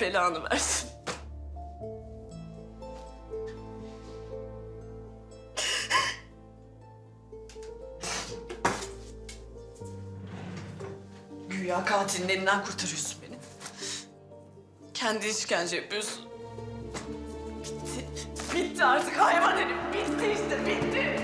belanı versin. Güya katilin elinden kurtarıyorsun beni. Kendi işkence yapıyorsun. Bitti. Bitti artık hayvan herif. Bitti işte. Bitti.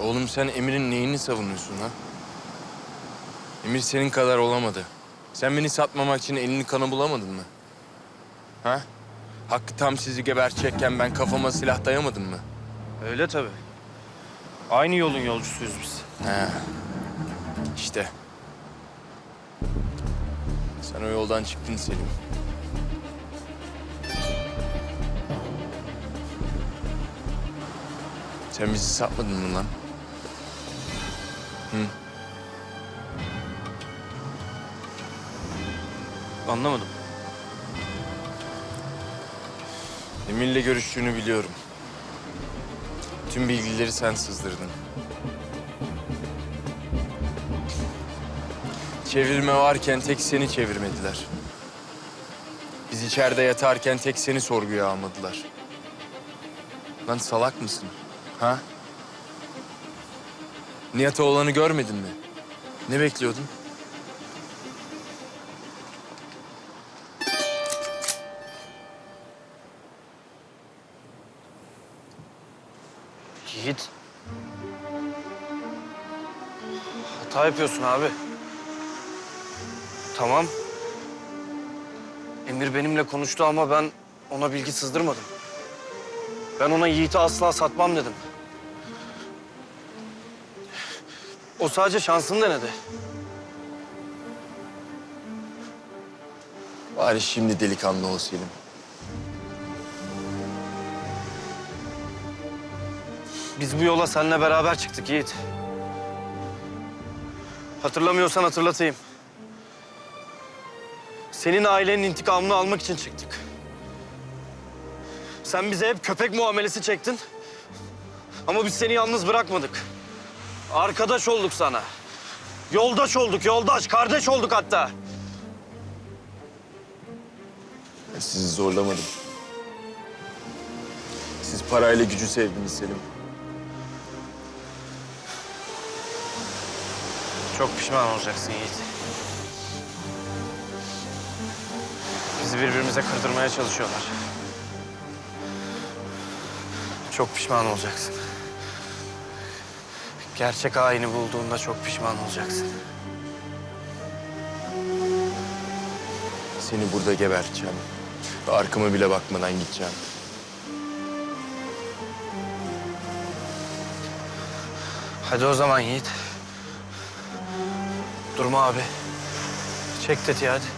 Oğlum sen Emir'in neyini savunuyorsun ha? Emir senin kadar olamadı. Sen beni satmamak için elini kana bulamadın mı? Ha? Hakkı tam sizi gebertecekken ben kafama silah dayamadım mı? Öyle tabii. Aynı yolun yolcusuyuz biz. He. İşte. Sen o yoldan çıktın Selim. Sen bizi satmadın mı lan? Anlamadım. Emir'le görüştüğünü biliyorum. Tüm bilgileri sen sızdırdın. Çevirme varken tek seni çevirmediler. Biz içeride yatarken tek seni sorguya almadılar. Lan salak mısın? Ha? Nihat oğlanı görmedin mi? Ne bekliyordun? Yiğit. Hata yapıyorsun abi. Tamam. Emir benimle konuştu ama ben ona bilgi sızdırmadım. Ben ona Yiğit'i asla satmam dedim. O sadece şansını denedi. Bari şimdi delikanlı ol Selim. Biz bu yola seninle beraber çıktık Yiğit. Hatırlamıyorsan hatırlatayım. Senin ailenin intikamını almak için çıktık. Sen bize hep köpek muamelesi çektin. Ama biz seni yalnız bırakmadık. Arkadaş olduk sana. Yoldaş olduk, yoldaş, kardeş olduk hatta. Ben sizi zorlamadım. Siz parayla gücü sevdiniz Selim. Çok pişman olacaksın Yiğit. Bizi birbirimize kırdırmaya çalışıyorlar. Çok pişman olacaksın. Gerçek haini bulduğunda çok pişman olacaksın. Seni burada geberteceğim. Ve arkama bile bakmadan gideceğim. Hadi o zaman Yiğit. Durma abi. Çek tetiği hadi.